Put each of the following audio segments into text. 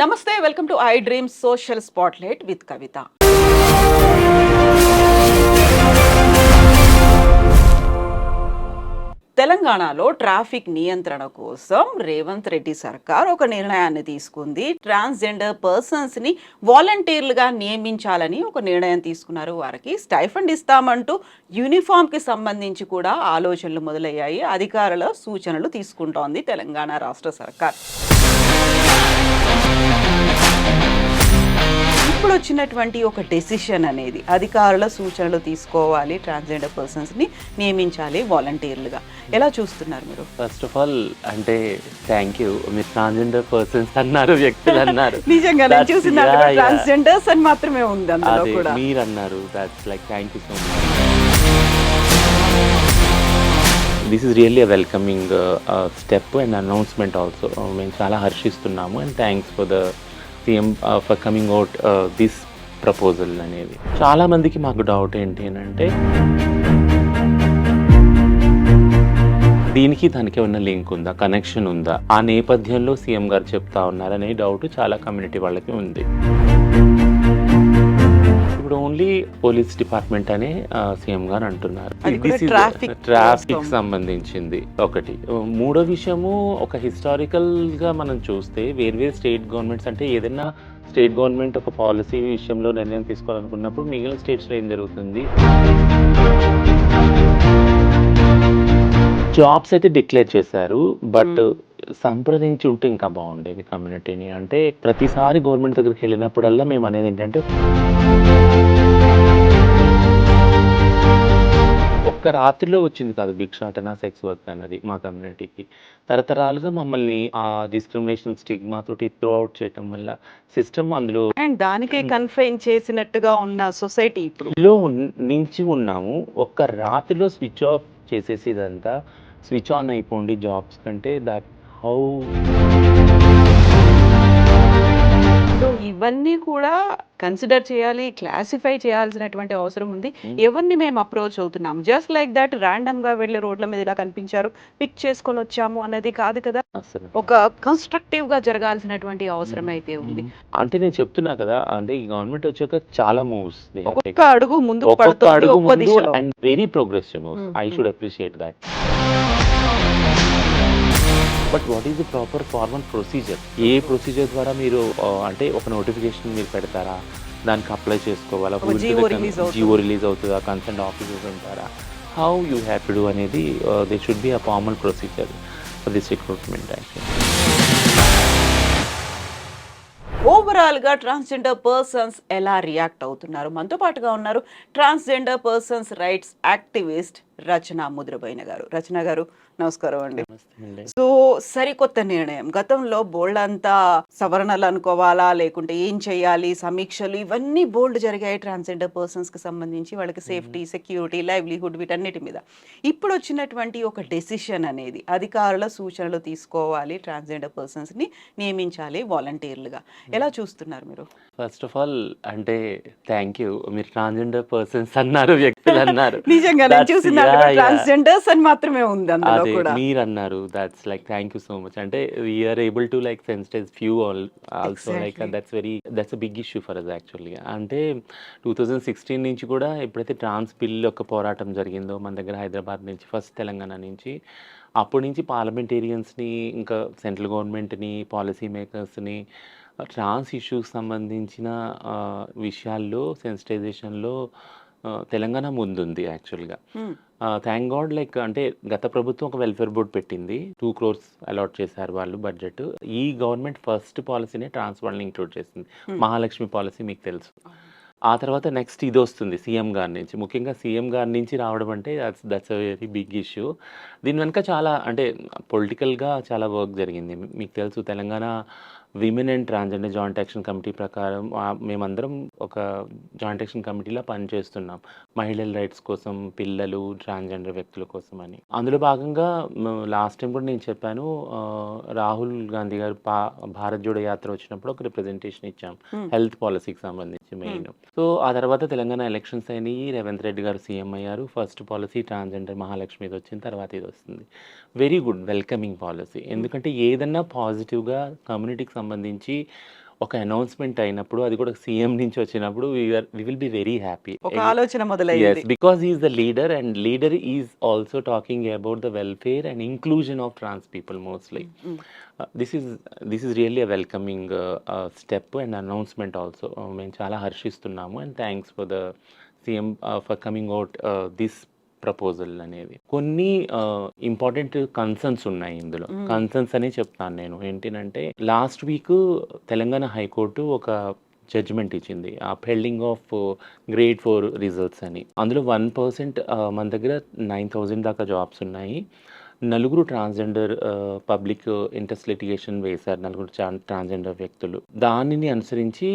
నమస్తే welcome to I dream social spotlight with Kavitha. తెలంగాణలో traffic నియంత్రణ కోసం రేవంత్ రెడ్డి సర్కార్ ఒక నిర్ణయాన్ని తీసుకుంది. ట్రాన్స్జెండర్ పర్సన్స్ని వాలంటీర్లుగా నియమించాలని ఒక నిర్ణయం తీసుకున్నారు. వారికి స్టైఫండ్ ఇస్తామంటూ యూనిఫామ్కి సంబంధించి కూడా ఆలోచనలు మొదలయ్యాయి. అధికారుల సూచనలు తీసుకుంటోంది తెలంగాణ రాష్ట్ర సర్కార్. వచ్చినటువంటి ఒక డెసిషన్ అనేది అధికారుల సూచనలు తీసుకోవాలి ట్రాన్స్జెండర్ పర్సన్స్ని నియమించాలి వాలంటీర్లుగా ఎలా చూస్తున్నారు మీరు? ఫస్ట్ ఆఫ్ ఆల్ అంటే థ్యాంక్ యూ మీరు ట్రాన్స్జెండర్ పర్సన్స్ అన్నారు వ్యక్తులు అన్నారు. నిజంగా నేను చూసిన. ట్రాన్స్జెండర్స్ అని మాత్రమే ఉంది అందులో అదే కూడా. మీరు అన్నారు that's like thank you so much this is really a welcoming step and announcement also మేము చాలా హర్షిస్తున్నాము and thanks for the CM for coming out this proposal అనేది చాలా మందికి మాకు డౌట్ ఏంటి అని అంటే దీనికి దానికి ఉన్న లింక్ ఉందా? కనెక్షన్ ఉందా? ఆ నేపథ్యంలో సీఎం గారు చెప్తా ఉన్నారనే డౌట్ చాలా కమ్యూనిటీ వాళ్ళకి ఉంది. ఇప్పుడు ఓన్లీ పోలీస్ డిపార్ట్మెంట్ అనే సీఎం గారు అంటున్నారు. ట్రాఫిక్. సంబంధించింది ఒకటి. మూడో విషయము ఒక హిస్టారికల్గా మనం చూస్తే వేర్వేరు స్టేట్ గవర్నమెంట్స్ అంటే ఏదైనా స్టేట్ గవర్నమెంట్ ఒక పాలసీ విషయంలో నిర్ణయం తీసుకోవాలనుకున్నప్పుడు మిగిలిన states లో ఏం జరుగుతుంది? జాబ్స్ అయితే డిక్లేర్ చేశారు బట్ సంప్రదించి ఉంటే ఇంకా బాగుండేది కమ్యూనిటీని. అంటే ప్రతిసారి గవర్నమెంట్ దగ్గరికి వెళ్ళినప్పుడల్లా మేము అనేది ఏంటంటే ఒక్క రాత్రిలో వచ్చింది కాదు భిక్షాటన సెక్స్ వర్క్ అన్నది మా కమ్యూనిటీకి. తరతరాలుగా మమ్మల్ని ఆ డిస్క్రిమినేషన్ స్టిగ్మా తోటి త్రో అవుట్ చేయటం వల్ల సిస్టమ్ అందులో అండ్ దానికే కన్ఫైన్ చేసినట్టుగా ఉన్న సొసైటీ ఇప్పుడు. నుంచి ఉన్నాము. ఒక్క రాత్రిలో స్విచ్ ఆఫ్ చేసేసి ఇదంతా స్విచ్ ఆన్ అయిపోండి జాబ్స్ కంటే దట్ హౌ సో ఇవన్నీ కూడా కన్సిడర్ చేయాలి క్లాసిఫై చేయాల్సినటువంటి అవసరం ఉంది. Hmm. ఎవరిని మేము అప్రోచ్ అవుతున్నాం? జస్ట్ లైక్ దట్ ర్యాండమ్గా వెళ్ళి రోడ్ల మీద ఇలా కనిపించారు పిక్ చేసుకొని వచ్చాము అనేది కాదు కదా? ఒక కన్స్ట్రక్టివ్గా జరగాల్సినటువంటి అవసరం అయితే ఉంది. అంటే నేను చెప్తున్నా కదా అంటే ఈ గవర్నమెంట్ వచ్చాక చాలా మూవ్స్ ఒక్కొక్క అడుగు ఒక్కో ముందు and very progressive moves I. Should appreciate that but what is the proper formal procedure a procedure ద్వారా మీరు అంటే ఒక నోటిఫికేషన్ మీరు పెడతారా? దానికి అప్లై చేసుకోవాలా? జియో రిలీజ్ అవుతుందా. కన్సర్న్ ఆఫీసర్స్ ఉంటారా? How you have to do అనేది they should be a formal procedure for this recruitment actually ఓవరాల్గా ట్రాన్స్జెండర్ పర్సన్స్ ఎలా రియాక్ట్ అవుతున్నారు? మనతో పాటుగా ఉన్నారు transgender persons rights activist Rachana Mudraboina గారు. రచన గారు నమస్కారం అండి. సో సరికొత్త నిర్ణయం. గతంలో బోల్డ్ అంతా సవరణలు అనుకోవాలా లేకుంటే ఏం చేయాలి సమీక్షలు ఇవన్నీ బోల్డ్ జరిగాయి ట్రాన్స్జెండర్ పర్సన్స్కి సంబంధించి వాళ్ళకి సేఫ్టీ సెక్యూరిటీ లైవ్లీహుడ్ వీటన్నిటి మీద. ఇప్పుడు వచ్చినటువంటి ఒక డెసిషన్ అనేది అధికారుల సూచనలు తీసుకోవాలి ట్రాన్స్జెండర్ పర్సన్స్ని నియమించాలి వాలంటీర్లుగా ఎలా చూస్తున్నారు మీరు? ఫస్ట్ ఆఫ్ ఆల్ అంటే థ్యాంక్ యూ మీరు ట్రాన్స్జెండర్ పర్సన్స్ అన్నారు వ్యక్తులు అన్నారు. నిజంగా నేను చూసిన. ట్రాన్స్జెండర్స్ అని మాత్రమే ఉంది అందులో. కూడా. మీరు అన్నారు that's like thank you so much అంటే we are able to like sensitize few all also like. That's very that's big issue for us యాక్చువల్గా అంటే టూ థౌజండ్ సిక్స్టీన్ నుంచి కూడా ఎప్పుడైతే ట్రాన్స్ బిల్ యొక్క పోరాటం జరిగిందో మన దగ్గర హైదరాబాద్ నుంచి ఫస్ట్ తెలంగాణ నుంచి అప్పటి నుంచి పార్లమెంటేరియన్స్ని ఇంకా సెంట్రల్ గవర్నమెంట్ని పాలసీ మేకర్స్ని ట్రాన్స్ ఇష్యూస్ సంబంధించిన విషయాల్లో సెన్సిటైజేషన్లో తెలంగాణ ముందుంది యాక్చువల్గా. థ్యాంక్ గాడ్ లైక్ అంటే గత ప్రభుత్వం ఒక వెల్ఫేర్ బోర్డ్ పెట్టింది. టూ క్రోర్స్ అలాట్ చేశారు వాళ్ళు బడ్జెట్ ఈ గవర్నమెంట్ ఫస్ట్ పాలసీనే ట్రాన్స్ వాళ్ళని ఇంక్లూడ్ చేసింది. Hmm. మహాలక్ష్మి పాలసీ మీకు తెలుసు. ఆ తర్వాత నెక్స్ట్ ఇది వస్తుంది సీఎం గారి నుంచి. ముఖ్యంగా సీఎం గారి నుంచి రావడం అంటే that's that's a very big issue దీని వెనుక చాలా అంటే పొలిటికల్గా చాలా వర్క్ జరిగింది. మీకు తెలుసు Telangana women and transgender joint action committee ప్రకారం మేమందరం ఒక జాయింట్ యాక్షన్ కమిటీలో పనిచేస్తున్నాం మహిళల రైట్స్ కోసం పిల్లలు ట్రాన్స్జెండర్ వ్యక్తుల కోసం అని. అందులో భాగంగా లాస్ట్ టైం కూడా నేను చెప్పాను రాహుల్ గాంధీ గారు పా భారత్ జోడో యాత్ర వచ్చినప్పుడు ఒక రిప్రజెంటేషన్ ఇచ్చాం. Hmm. హెల్త్ పాలసీకి సంబంధించి మెయిన్ సో ఆ తర్వాత తెలంగాణ ఎలక్షన్స్ అయినాయి. రేవంత్ రెడ్డి గారు సీఎం అయ్యారు. ఫస్ట్ పాలసీ ట్రాన్స్జెండర్ మహాలక్ష్మి ఇది వచ్చిన తర్వాత ఇది వస్తుంది. వెరీ గుడ్ వెల్కమింగ్ పాలసీ ఎందుకంటే ఏదన్నా పాజిటివ్గా కమ్యూనిటీకి సంబంధించి ఒక అనౌన్స్మెంట్ అయినప్పుడు అది కూడా సీఎం నుంచి వచ్చినప్పుడు we will be very happy ఒక ఆలోచన మొదలైంది. Because he's the leader and leader is also talking about the welfare and inclusion of trans people mostly this is this is really a welcoming step and announcement also మేము చాలా హర్షిస్తున్నాము and thanks for the CM for coming out this proposal అనేది కొన్ని important concerns ఉన్నాయి ఇందులో. Concerns అనే చెప్తాను నేను. ఏంటంటే last week Telangana high court ఒక జడ్జిమెంట్ ఇచ్చింది. ఆ పెల్డింగ్ ఆఫ్ గ్రేడ్ ఫోర్ రిజల్ట్స్ అని. అందులో వన్ పర్సెంట్ మన దగ్గర నైన్ థౌజండ్ దాకా జాబ్స్ ఉన్నాయి. నలుగురు ట్రాన్స్జెండర్ పబ్లిక్ ఇంట్రెస్ట్ లిటిగేషన్ వేశారు నలుగురు ట్రాన్స్జెండర్ వ్యక్తులు. దానిని అనుసరించి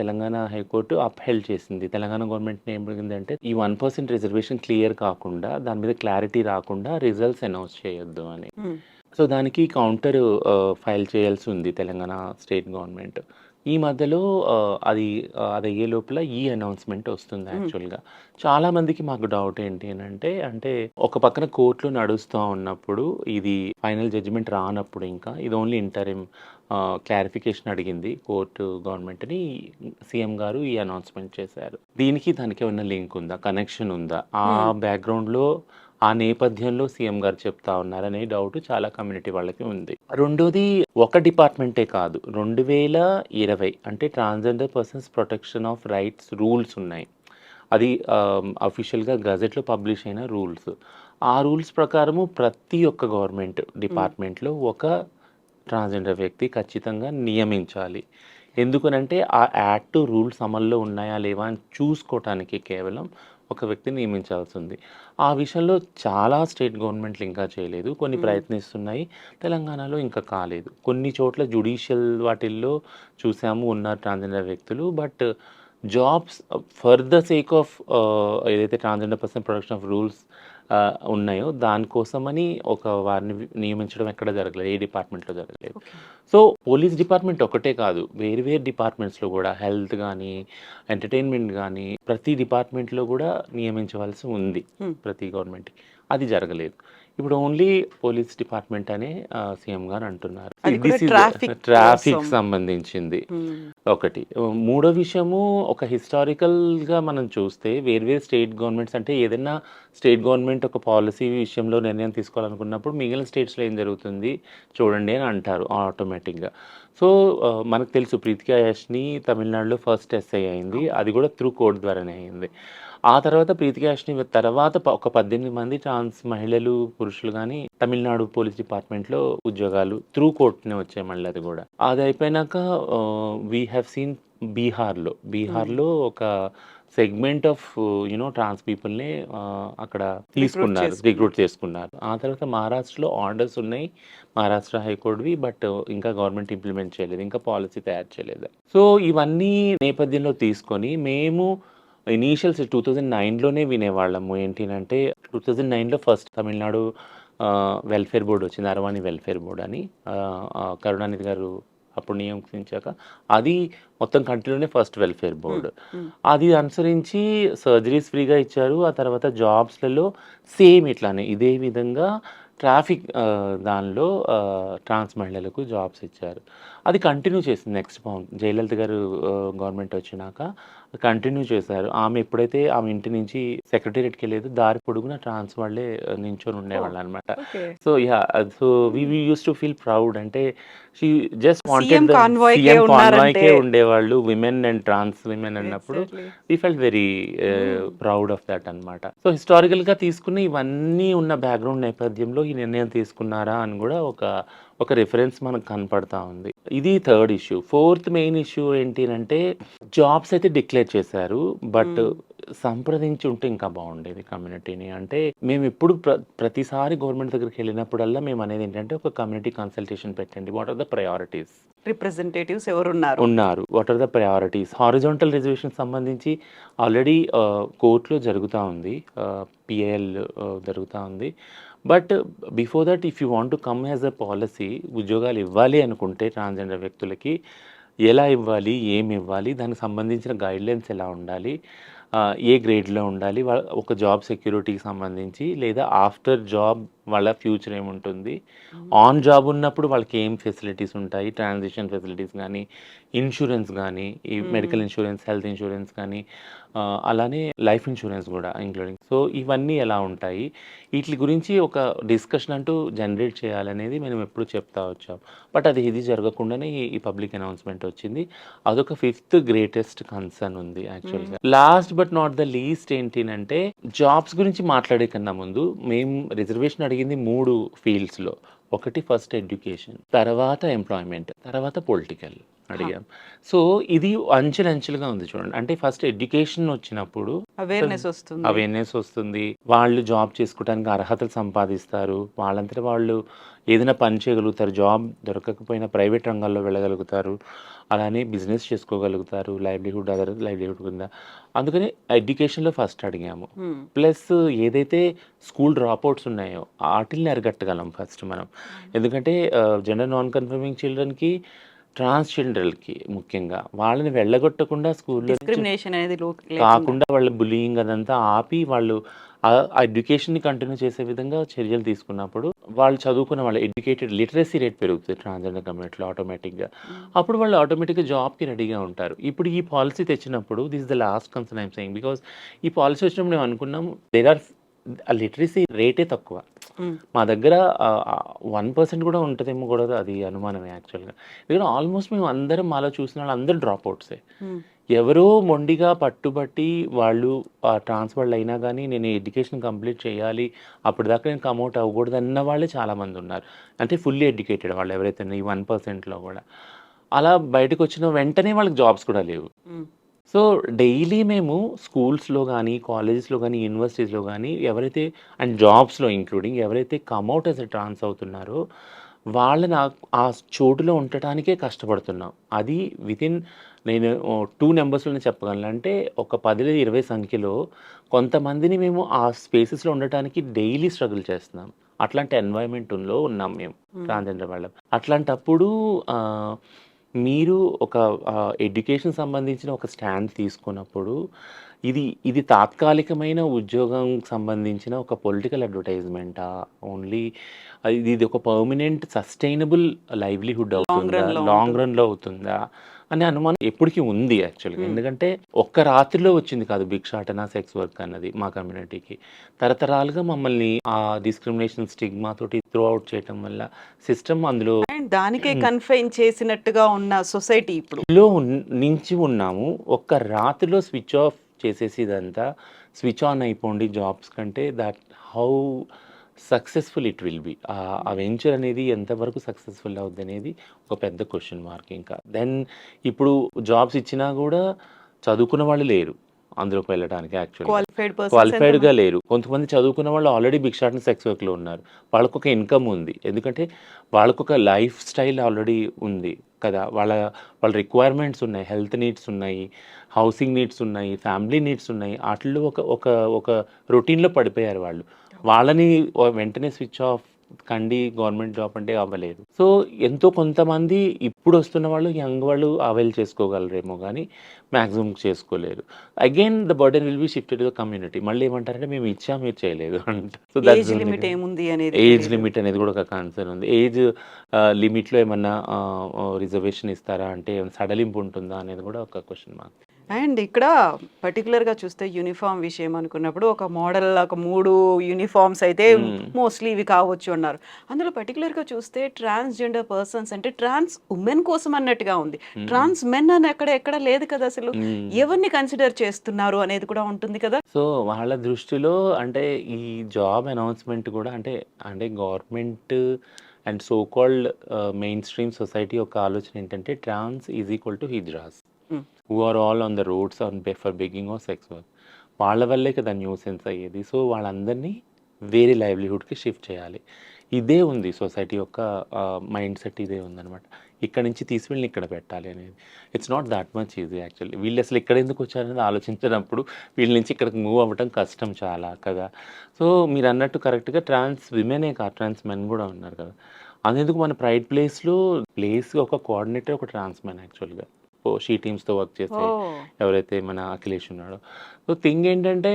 తెలంగాణ హైకోర్టు అప్హెల్డ్ చేసింది. తెలంగాణ గవర్నమెంట్ ఏమైందంటే ఈ వన్ పర్సెంట్ రిజర్వేషన్ క్లియర్ కాకుండా దాని మీద క్లారిటీ రాకుండా రిజల్ట్స్ అనౌన్స్ చేయొద్దు అని. సో దానికి కౌంటర్ ఫైల్ చేయాల్సి ఉంది తెలంగాణ స్టేట్ గవర్నమెంట్. ఈ మధ్యలో అది అది అయ్యే లోపల ఈ అనౌన్స్మెంట్ వస్తుంది యాక్చువల్గా చాలా మందికి మాకు డౌట్ ఏంటి అని అంటే అంటే ఒక పక్కన కోర్టులో నడుస్తూ ఉన్నప్పుడు ఇది ఫైనల్ జడ్జిమెంట్ రానప్పుడు ఇంకా ఇది ఓన్లీ ఇంటరిమ్ క్లారిఫికేషన్ అడిగింది కోర్టు గవర్నమెంట్ని సీఎం గారు ఈ అనౌన్స్మెంట్ చేశారు. దీనికి దానికి ఏమైనా లింక్ ఉందా? కనెక్షన్ ఉందా? ఆ బ్యాక్గ్రౌండ్లో ఆ నేపథ్యంలో సీఎం గారు చెప్తా ఉన్నారనే డౌట్ చాలా కమ్యూనిటీ వాళ్ళకి ఉంది. రెండోది ఒక డిపార్ట్మెంటే కాదు. రెండు వేల ఇరవై అంటే transgender persons protection of rights rules ఉన్నాయి. అది అఫీషియల్గా గజెట్లో పబ్లిష్ అయిన రూల్స్. ఆ రూల్స్ ప్రకారము ప్రతి ఒక్క గవర్నమెంట్ డిపార్ట్మెంట్లో ఒక ట్రాన్స్జెండర్ వ్యక్తి ఖచ్చితంగా నియమించాలి. ఎందుకనంటే ఆ యాక్ట్ రూల్స్ అమల్లో ఉన్నాయా లేవా అని చూసుకోవటానికి కేవలం ఒక వ్యక్తిని నియమించాల్సి ఉంది ఆ విషయంలో చాలా స్టేట్ గవర్నమెంట్లు ఇంకా చేయలేదు. కొన్ని ప్రయత్నిస్తున్నాయి. తెలంగాణలో ఇంకా కాలేదు. కొన్ని చోట్ల జుడిషియల్ వాటిల్లో చూసాము ఉన్నారు ట్రాన్స్జెండర్ వ్యక్తులు. But jobs for the sake of ఏదైతే transgender person production of rules ఉన్నాయో దానికోసమని ఒక వారిని నియమించడం ఎక్కడ జరగలేదు ఏ డిపార్ట్మెంట్లో జరగలేదు. సో పోలీస్ డిపార్ట్మెంట్ ఒకటే కాదు వేరు వేరు డిపార్ట్మెంట్స్లో కూడా హెల్త్ కానీ ఎంటర్టైన్మెంట్ కానీ ప్రతి డిపార్ట్మెంట్లో కూడా నియమించవలసి ఉంది. ప్రతి గవర్నమెంట్ అది జరగలేదు. ఇప్పుడు ఓన్లీ పోలీస్ డిపార్ట్మెంట్ అనే సీఎం గారు అంటున్నారు. ట్రాఫిక్. సంబంధించింది. Mm. ఒకటి. మూడో విషయము ఒక హిస్టారికల్గా మనం చూస్తే వేర్వేరు స్టేట్ గవర్నమెంట్స్ అంటే ఏదైనా స్టేట్ గవర్నమెంట్ ఒక పాలసీ విషయంలో నిర్ణయం తీసుకోవాలనుకున్నప్పుడు మిగిలిన స్టేట్స్లో ఏం జరుగుతుంది? చూడండి అని అంటారు ఆటోమేటిక్గా సో మనకు తెలుసు ప్రీతికా యాష్ని తమిళనాడులో ఫస్ట్ ఎస్ఐ అయింది. అది కూడా త్రూ కోర్ట్ ద్వారానే అయింది. ఆ తర్వాత ప్రీతికా యాష్ని తర్వాత ఒక పద్దెనిమిది మంది ట్రాన్స్ మహిళలు పురుషులు కానీ తమిళనాడు పోలీస్ డిపార్ట్మెంట్లో ఉద్యోగాలు త్రూ కోర్ట్నే వచ్చాయి మళ్ళీ అది కూడా. అది అయిపోయినాక వీ హ్యావ్ సీన్ బీహార్లో బీహార్లో ఒక సెగ్మెంట్ ఆఫ్ యునో ట్రాన్స్ పీపుల్ని అక్కడ తీసుకున్నారు. రిక్రూట్ చేసుకున్నారు. ఆ తర్వాత మహారాష్ట్రలో ఆర్డర్స్ ఉన్నాయి. మహారాష్ట్ర హైకోర్టువి బట్ ఇంకా గవర్నమెంట్ ఇంప్లిమెంట్ చేయలేదు. ఇంకా పాలసీ తయారు చేయలేదు. సో ఇవన్నీ నేపథ్యంలో తీసుకొని మేము ఇనీషియల్స్ టూ థౌజండ్ నైన్లోనే వినేవాళ్ళము. ఏంటి అంటే టూ థౌజండ్ నైన్లో ఫస్ట్ తమిళనాడు వెల్ఫేర్ బోర్డు వచ్చింది అరవాణి వెల్ఫేర్ బోర్డు అని. కరుణానిధి గారు అప్పుడు నియమించాక. అది మొత్తం కంట్రీలోనే ఫస్ట్ వెల్ఫేర్ బోర్డు. అది అనుసరించి సర్జరీస్ ఫ్రీగా ఇచ్చారు. ఆ తర్వాత జాబ్స్లలో సేమ్ ఇట్లానే ఇదే విధంగా ట్రాఫిక్ దానిలో ట్రాన్స్ మహిళలకు జాబ్స్ ఇచ్చారు. అది కంటిన్యూ చేసింది నెక్స్ట్ పౌన్ జయలలిత గారు గవర్నమెంట్ వచ్చినాక. కంటిన్యూ చేశారు. ఆమె ఎప్పుడైతే ఆమె ఇంటి నుంచి సెక్రటేరియట్కి వెళ్ళేది దారి పొడుగున ట్రాన్స్ వాళ్ళే నించొని ఉండేవాళ్ళు అనమాట. So ya so we we use to feel proud. అంటే షీ జస్ట్ వాంటెడ్ కాన్వాయ్కే ఉండేవాళ్ళు విమెన్ అండ్ ట్రాన్స్ విమెన్ అన్నప్పుడు. We felt very proud of that అన్నమాట. సో హిస్టారికల్గా తీసుకున్న ఇవన్నీ ఉన్న బ్యాక్గ్రౌండ్ నేపథ్యంలో ఈ నిర్ణయం తీసుకున్నారా అని కూడా ఒక ఒక రిఫరెన్స్ మనకు కనపడతా ఉంది. ఇది third issue fourth main issue ఏంటి అంటే జాబ్స్ అయితే డిక్లేర్ చేశారు బట్ సంప్రదించి ఉంటే ఇంకా బాగుండేది కమ్యూనిటీని అంటే మేము ఎప్పుడు ప్ర ప్రతిసారి గవర్నమెంట్ దగ్గరికి వెళ్ళినప్పుడల్లా మేము అనేది ఏంటంటే ఒక కమ్యూనిటీ కన్సల్టేషన్ పెట్టండి. What are the priorities representatives ఎవరున్నారు? ఉన్నారు. What are the priorities horizontal reservation సంబంధించి ఆల్రెడీ కోర్టులో జరుగుతూ ఉంది. పిఐఎల్ జరుగుతూ ఉంది. But before that if you want to come as a policy ఉద్యోగాలు ఇవ్వాలి అనుకుంటే ట్రాన్స్జెండర్ వ్యక్తులకి ఎలా ఇవ్వాలి ఏమి ఇవ్వాలి దానికి సంబంధించిన గైడ్లైన్స్ ఎలా ఉండాలి ఏ గ్రేడ్లో ఉండాలి ఒక జాబ్ సెక్యూరిటీకి సంబంధించి లేదా ఆఫ్టర్ జాబ్ వాళ్ళ ఫ్యూచర్ ఏముంటుంది. ఆన్ జాబ్ ఉన్నప్పుడు వాళ్ళకి ఏం ఫెసిలిటీస్ ఉంటాయి? ట్రాన్సిషన్ ఫెసిలిటీస్ కానీ ఇన్సూరెన్స్ కానీ ఈ మెడికల్ ఇన్సూరెన్స్ హెల్త్ ఇన్సూరెన్స్ కానీ అలానే లైఫ్ ఇన్సూరెన్స్ కూడా ఇంక్లూడింగ్ సో ఇవన్నీ ఎలా ఉంటాయి? వీటి గురించి ఒక డిస్కషన్ అంటూ జనరేట్ చేయాలనేది మేము ఎప్పుడు చెప్తా వచ్చాం. బట్ అది ఇది జరగకుండానే ఈ- ఈ పబ్లిక్ అనౌన్స్మెంట్ వచ్చింది. అదొక ఫిఫ్త్ గ్రేటెస్ట్ కన్సర్న్ ఉంది యాక్చువల్గా last but not the least ఏంటినంటే jobs గురించి మాట్లాడే కన్నా ముందు మేము రిజర్వేషన్ అడిగింది మూడు ఫీల్డ్స్లో. ఒకటి ఫస్ట్ ఎడ్యుకేషన్ తర్వాత ఎంప్లాయ్మెంట్ తర్వాత పొలిటికల్ అడిగాం. సో ఇది అంచెలంచెలుగా ఉంది చూడండి. అంటే ఫస్ట్ ఎడ్యుకేషన్ వచ్చినప్పుడు అవేర్నెస్ వస్తుంది. అవేర్నెస్ వస్తుంది. వాళ్ళు జాబ్ చేసుకోవడానికి అర్హతలు సంపాదిస్తారు. వాళ్ళంతటా వాళ్ళు ఏదైనా పని చేయగలుగుతారు. జాబ్ దొరకకపోయినా ప్రైవేట్ రంగాల్లో వెళ్ళగలుగుతారు. అలానే బిజినెస్ చేసుకోగలుగుతారు. లైవ్లీహుడ్ అదర్ లైవ్లీహుడ్ కింద. అందుకని ఎడ్యుకేషన్లో ఫస్ట్ అడిగాము. Hmm. ప్లస్ ఏదైతే స్కూల్ డ్రాప్అవుట్స్ ఉన్నాయో వాటిల్ని అరిగట్టగలం ఫస్ట్ మనం. ఎందుకంటే జెండర్ నాన్ కన్ఫర్మింగ్ చిల్డ్రన్కి ట్రాన్స్జెండర్కి ముఖ్యంగా వాళ్ళని వెళ్ళగొట్టకుండా స్కూల్లో డిస్క్రిమినేషన్ అనేది. కాకుండా వాళ్ళ బులియింగ్ అదంతా ఆపి వాళ్ళు ఆ ఎడ్యుకేషన్ని కంటిన్యూ చేసే విధంగా చర్యలు తీసుకున్నప్పుడు వాళ్ళు చదువుకున్న వాళ్ళ ఎడ్యుకేటెడ్ లిటరసీ రేట్ పెరుగుతుంది ట్రాన్స్జెండర్ కమ్యూనిటీలో ఆటోమేటిక్గా అప్పుడు వాళ్ళు ఆటోమేటిక్గా జాబ్కి రెడీగా ఉంటారు ఇప్పుడు ఈ పాలసీ తెచ్చినప్పుడు this the last concern I'm saying because ఈ పాలసీ వచ్చినప్పుడు మేము అనుకున్నాం దేర్ ఆర్ లిటరసీ రేటే తక్కువ. మా దగ్గర వన్ పర్సెంట్ కూడా ఉంటుందేమో కూడా అది అనుమానమే యాక్చువల్గా. ఎందుకంటే ఆల్మోస్ట్ మేము అందరం మాలో చూసిన వాళ్ళు అందరూ డ్రాప్ అవుట్సే. ఎవరో మొండిగా పట్టుబట్టి వాళ్ళు ట్రాన్స్ఫర్ అయినా కానీ నేను ఎడ్యుకేషన్ కంప్లీట్ చేయాలి అప్పటిదాకా నేను కమౌట్ అవ్వకూడదు అన్న వాళ్ళే చాలామంది ఉన్నారు. అంటే ఫుల్లీ ఎడ్యుకేటెడ్ వాళ్ళు ఎవరైతే ఈ వన్ పర్సెంట్లో కూడా. అలా బయటకు వచ్చిన వెంటనే వాళ్ళకి జాబ్స్ కూడా లేవు. సో డైలీ మేము స్కూల్స్లో కానీ కాలేజెస్లో కానీ యూనివర్సిటీస్లో కానీ ఎవరైతే అండ్ జాబ్స్లో ఇంక్లూడింగ్ ఎవరైతే as a ట్రాన్స్ అవుతున్నారో వాళ్ళని ఆ- చోటులో ఉండటానికే కష్టపడుతున్నాం. అది వితిన్ నేను టూ నెంబర్స్లోనే చెప్పగలను. అంటే ఒక పది లేదా ఇరవై సంఖ్యలో కొంతమందిని మేము ఆ స్పేసెస్లో ఉండటానికి డైలీ స్ట్రగుల్ చేస్తున్నాం. అట్లాంటి ఎన్వైరన్మెంట్లో ఉన్నాం మేము ట్రాన్స్జెండర్ వాళ్ళం. అట్లాంటప్పుడు మీరు ఒక ఎడ్యుకేషన్ సంబంధించిన ఒక స్టాండ్ తీసుకున్నప్పుడు ఇది ఇది తాత్కాలికమైన ఉద్యోగం సంబంధించిన ఒక పొలిటికల్ అడ్వర్టైజ్మెంటా? ఓన్లీ ఇది ఒక పర్మనెంట్ సస్టైనబుల్ లైవ్లీహుడ్ అవుతుందా? లాంగ్ రన్లో అవుతుందా? అనే అనుమానం ఎప్పటికీ ఉంది యాక్చువల్గా ఎందుకంటే ఒక్క రాత్రిలో వచ్చింది కాదు భిక్షాటన సెక్స్ వర్క్ అన్నది మా కమ్యూనిటీకి తరతరాలుగా మమ్మల్ని ఆ డిస్క్రిమినేషన్ స్టిగ్మా తోటి త్రూ అవుట్ చేయటం వల్ల సిస్టమ్ అందులో దానికే కన్ఫైన్ చేసినట్టుగా ఉన్న సొసైటీ ఇప్పుడు. నుంచి ఉన్నాము. ఒక్క రాత్రిలో స్విచ్ ఆఫ్ చేసేసి ఇదంతా స్విచ్ ఆన్ అయిపోండి జాబ్స్ కంటే that how successful it will be a venture అనేది ఎంతవరకు సక్సెస్ఫుల్ అవుద్ది అనేది ఒక పెద్ద క్వశ్చన్ మార్క్ ఇంకా. దెన్ ఇప్పుడు జాబ్స్ ఇచ్చినా కూడా చదువుకున్న వాళ్ళు లేరు అందులోకి వెళ్ళడానికి యాక్చువల్లీ క్వాలిఫైడ్ క్వాలిఫైడ్గా లేరు. కొంతమంది చదువుకున్న వాళ్ళు ఆల్రెడీ భిక్షాటన సెక్స్ వర్క్లో ఉన్నారు. వాళ్ళకు ఒక ఇన్కమ్ ఉంది. ఎందుకంటే వాళ్ళకు ఒక లైఫ్ స్టైల్ ఆల్రెడీ ఉంది కదా. వాళ్ళ వాళ్ళ రిక్వైర్మెంట్స్ ఉన్నాయి. హెల్త్ నీడ్స్ ఉన్నాయి. హౌసింగ్ నీడ్స్ ఉన్నాయి. ఫ్యామిలీ నీడ్స్ ఉన్నాయి. వాటిల్లో ఒక ఒక ఒక రొటీన్లో పడిపోయారు వాళ్ళు. వాళ్ళని వెంటనే స్విచ్ ఆఫ్ కండి గవర్నమెంట్ జాబ్ అంటే అవ్వలేదు. సో ఎంతో కొంతమంది ఇప్పుడు వస్తున్న వాళ్ళు యంగ్ వాళ్ళు అవైల్ చేసుకోగలరేమో కానీ మ్యాక్సిమం చేసుకోలేరు. Again the burden will be shifted the community. మళ్ళీ ఏమంటారంటే మేము ఇచ్చాం మీరు చేయలేదు అంట. సో ఏజ్ లిమిట్ ఏముంది అనేది ఏజ్. లిమిట్ అనేది కూడా ఒక కన్సర్న్ ఉంది. ఏజ్ లిమిట్లో ఏమన్నా రిజర్వేషన్ ఇస్తారా అంటే సడలింపు ఉంటుందా అనేది కూడా ఒక క్వశ్చన్ మార్క్ అండ్ ఇక్కడ particular గా చూస్తే యూనిఫామ్ విషయం అనుకున్నప్పుడు ఒక మోడల్ ఒక మూడు యూనిఫామ్స్ అయితే మోస్ట్లీ ఇవి కావచ్చు అన్నారు. అందులో particular గా చూస్తే ట్రాన్స్జెండర్ పర్సన్స్ అంటే ట్రాన్స్ ఉమెన్ కోసం అన్నట్టుగా ఉంది. ట్రాన్స్ మెన్ అని అక్కడ ఎక్కడ లేదు కదా అసలు. ఎవరిని కన్సిడర్ చేస్తున్నారు అనేది కూడా ఉంటుంది కదా. సో వాళ్ళ దృష్టిలో అంటే ఈ జాబ్ అనౌన్స్మెంట్ కూడా అంటే అంటే government and so called main stream society యొక్క ఆలోచన ఏంటంటే trans is equal to hijras. Who are all on the roads on for begging or sex work వాళ్ళ వల్లే కదా న్యూసెన్స్ అయ్యేది. సో వాళ్ళందరినీ వేరే లైవ్లీహుడ్కి షిఫ్ట్ చేయాలి. ఇదే ఉంది సొసైటీ యొక్క మైండ్ సెట్ ఇదే ఉందనమాట ఇక్కడ నుంచి తీసుకెళ్ళి ఇక్కడ పెట్టాలి అనేది. It's not that much easy actually వీళ్ళు అసలు ఇక్కడ ఎందుకు వచ్చారనేది ఆలోచించినప్పుడు వీళ్ళ నుంచి ఇక్కడికి మూవ్ అవ్వటం కష్టం చాలా కదా. సో మీరు అన్నట్టు కరెక్ట్గా ట్రాన్స్ విమెనే కాదు ట్రాన్స్ మెన్ కూడా ఉన్నారు కదా. అందుకు మన ప్రైడ్ ప్లేస్లో ప్లేస్ ఒక కోఆర్డినేటర్ ఒక ట్రాన్స్ మెన్ యాక్చువల్గా షీ టీమ్స్తో వర్క్ చేసే ఎవరైతే మన అఖిలేష్ ఉన్నాడో. సో థింగ్ ఏంటంటే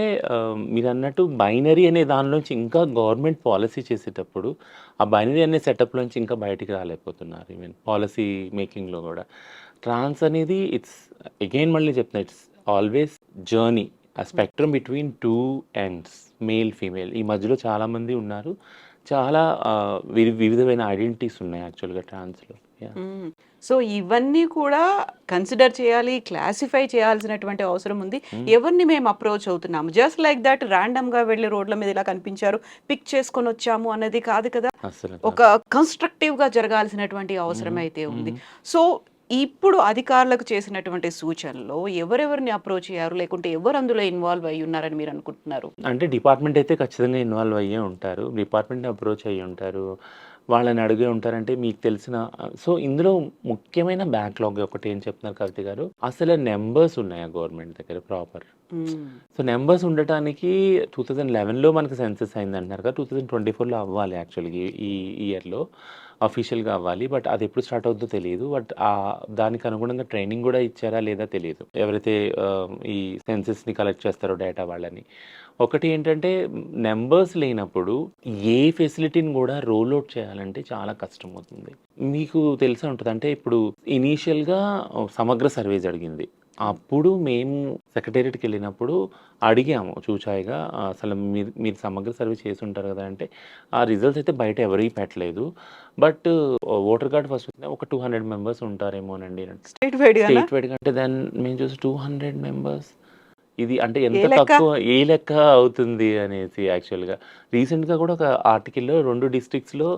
మీరు అన్నట్టు బైనరీ అనే దానిలోంచి ఇంకా గవర్నమెంట్ పాలసీ చేసేటప్పుడు ఆ బైనరీ అనే సెటప్లోంచి ఇంకా బయటికి రాలేకపోతున్నారు ఈవెన్ పాలసీ మేకింగ్లో కూడా. ట్రాన్స్ అనేది ఇట్స్ అగైన్ మళ్ళీ చెప్తున్నా it's always journey a spectrum between two ends male female. ఈ మధ్యలో చాలామంది ఉన్నారు. చాలా వివిధమైన ఐడెంటిటీస్ ఉన్నాయి యాక్చువల్గా ట్రాన్స్లో. సో ఇవన్నీ కూడా కన్సిడర్ చేయాలి క్లాసిఫై చేయాల్సినటువంటి అవసరం ఉంది. ఎవరిని మేము అప్రోచ్ అవుతున్నాము? జస్ట్ లైక్ దట్ ర్యాండమ్గా వెళ్ళి రోడ్ల మీద ఇలా కనిపించారు పిక్ చేసుకొని వచ్చాము అన్నది కాదు కదా? ఒక కన్స్ట్రక్టివ్గా జరగాల్సినటువంటి అవసరం అయితే ఉంది. సో ఇప్పుడు అధికారులకు చేసినటువంటి సూచనలో ఎవరెవరిని అప్రోచ్ అయ్యారు? లేకుంటే ఎవరు అందులో ఇన్వాల్వ్ అయ్యి ఉన్నారని మీరు అనుకుంటున్నారు? అంటే డిపార్ట్మెంట్ అయితే ఖచ్చితంగా ఇన్వాల్వ్ అయ్యే ఉంటారు. డిపార్ట్మెంట్ అప్రోచ్ అయ్యి ఉంటారు. వాళ్ళని అడిగే ఉంటారంటే మీకు తెలిసిన సో ఇందులో ముఖ్యమైన బ్యాక్లాగ్ ఒకటి ఏం చెప్తున్నారు కవిత గారు? అసలు నెంబర్స్ ఉన్నాయా గవర్నమెంట్ దగ్గర ప్రాపర్ మ్మ్. సో నెంబర్స్ ఉండటానికి టూ థౌజండ్ లెవెన్లో మనకు సెన్సెస్ అయింది అంటున్నారు కదా టూ థౌజండ్ ట్వంటీ ఫోర్లో అవ్వాలి యాక్చువల్గా ఈ ఇయర్లో అఫీషియల్గా అవ్వాలి బట్ అది ఎప్పుడు స్టార్ట్ అవుతుందో తెలియదు బట్ ఆ దానికి అనుగుణంగా ట్రైనింగ్ కూడా ఇచ్చారా లేదా తెలియదు ఎవరైతే ఈ సెన్సెస్ని కలెక్ట్ చేస్తారో డేటా వాళ్ళని. ఒకటి ఏంటంటే నెంబర్స్ లేనప్పుడు ఏ ఫెసిలిటీని కూడా రోల్ అవుట్ చేయాలంటే చాలా కష్టం అవుతుంది. మీకు తెలిసే ఉంటుంది అంటే ఇప్పుడు ఇనీషియల్గా సమగ్ర సర్వే జరిగింది. అప్పుడు మేము సెక్రటేరియట్కి వెళ్ళినప్పుడు అడిగాము చూచాయిగా అసలు మీరు మీరు సమగ్ర సర్వే చేసి ఉంటారు కదా అంటే ఆ రిజల్ట్స్ అయితే బయట ఎవరికి పెట్టలేదు. బట్ ఓటర్ కార్డ్ ఫస్ట్ వచ్చిన ఒక టూ హండ్రెడ్ మెంబర్స్ ఉంటారేమోనండి స్టేట్ వైడ్ స్టేట్ వైడ్ అంటే దాన్ని మేము చూసి టూ హండ్రెడ్ మెంబర్స్? ఇది అంటే ఎంత? తక్కువ ఏ లెక్క అవుతుంది అనేసి యాక్చువల్గా. రీసెంట్గా కూడా ఒక ఆర్టికల్లో రెండు డిస్ట్రిక్ట్స్లో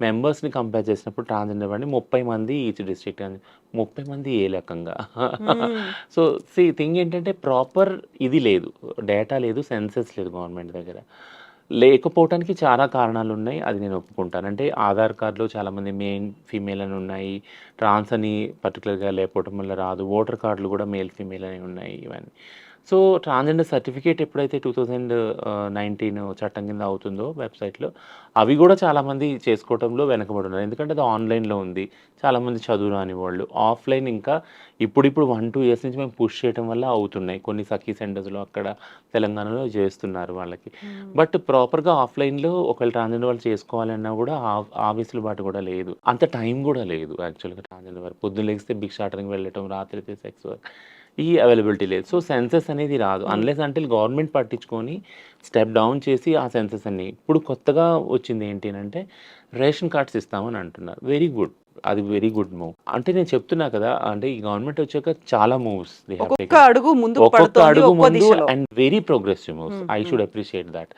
మెంబర్స్ని కంపేర్ చేసినప్పుడు ట్రాన్స్జెండర్ వాడిని ముప్పై మంది ఈచ్ డిస్ట్రిక్ట్ అని ముప్పై మంది ఏ లెక్కంగా? సో సి థింగ్ ఏంటంటే ప్రాపర్ ఇది లేదు డేటా లేదు సెన్సెస్ లేదు గవర్నమెంట్ దగ్గర. లేకపోవటానికి చాలా కారణాలు ఉన్నాయి అది నేను ఒప్పుకుంటాను. అంటే ఆధార్ కార్డులో చాలామంది మెయిన్ ఫీమేల్ అని ఉన్నాయి ట్రాన్స్ అని పర్టికులర్గా లేకపోవటం వల్ల రాదు ఓటర్ కార్డులు కూడా మేల్ ఫీమేల్ అని ఉన్నాయి ఇవన్నీ. సో ట్రాన్స్జెండర్ సర్టిఫికేట్ ఎప్పుడైతే టూ థౌజండ్ నైన్టీన్ చట్టం కింద అవుతుందో వెబ్సైట్లో అవి కూడా చాలామంది చేసుకోవడంలో వెనకబడి ఉన్నారు. ఎందుకంటే అది ఆన్లైన్లో ఉంది. చాలామంది చదువు రాని వాళ్ళు. ఆఫ్లైన్ ఇంకా ఇప్పుడిప్పుడు వన్ టూ ఇయర్స్ నుంచి మేము పుష్ చేయడం వల్ల అవుతున్నాయి. కొన్ని సఖీ సెంటర్స్లో అక్కడ తెలంగాణలో చేస్తున్నారు వాళ్ళకి. బట్ ప్రాపర్గా ఆఫ్లైన్లో ఒకవేళ ట్రాన్స్జెండర్ వాళ్ళు చేసుకోవాలన్నా కూడా ఆ- వెసులుబాటు కూడా లేదు. అంత టైం కూడా లేదు యాక్చువల్గా ట్రాన్స్జెండర్ వారు. పొద్దున్న లేస్తే భిక్షాటనకి వెళ్ళటం రాత్రి అయితే సెక్స్ వర్క్. ఈ అవైలబిలిటీ లేదు. సో సెన్సెస్ అనేది రాదు. అన్లెస్ అంటే గవర్నమెంట్ పట్టించుకొని స్టెప్ డౌన్ చేసి ఆ సెన్సెస్ అన్ని. ఇప్పుడు కొత్తగా వచ్చింది ఏంటి అంటే రేషన్ కార్డ్స్ ఇస్తామని అంటున్నారు. వెరీ గుడ్ అది వెరీ గుడ్ మూవ్ అంటే నేను చెప్తున్నా కదా అంటే ఈ గవర్నమెంట్ వచ్చాక చాలా మూవ్స్ ఒక్కొక్క అడుగు ముందు and very progressive moves I should appreciate that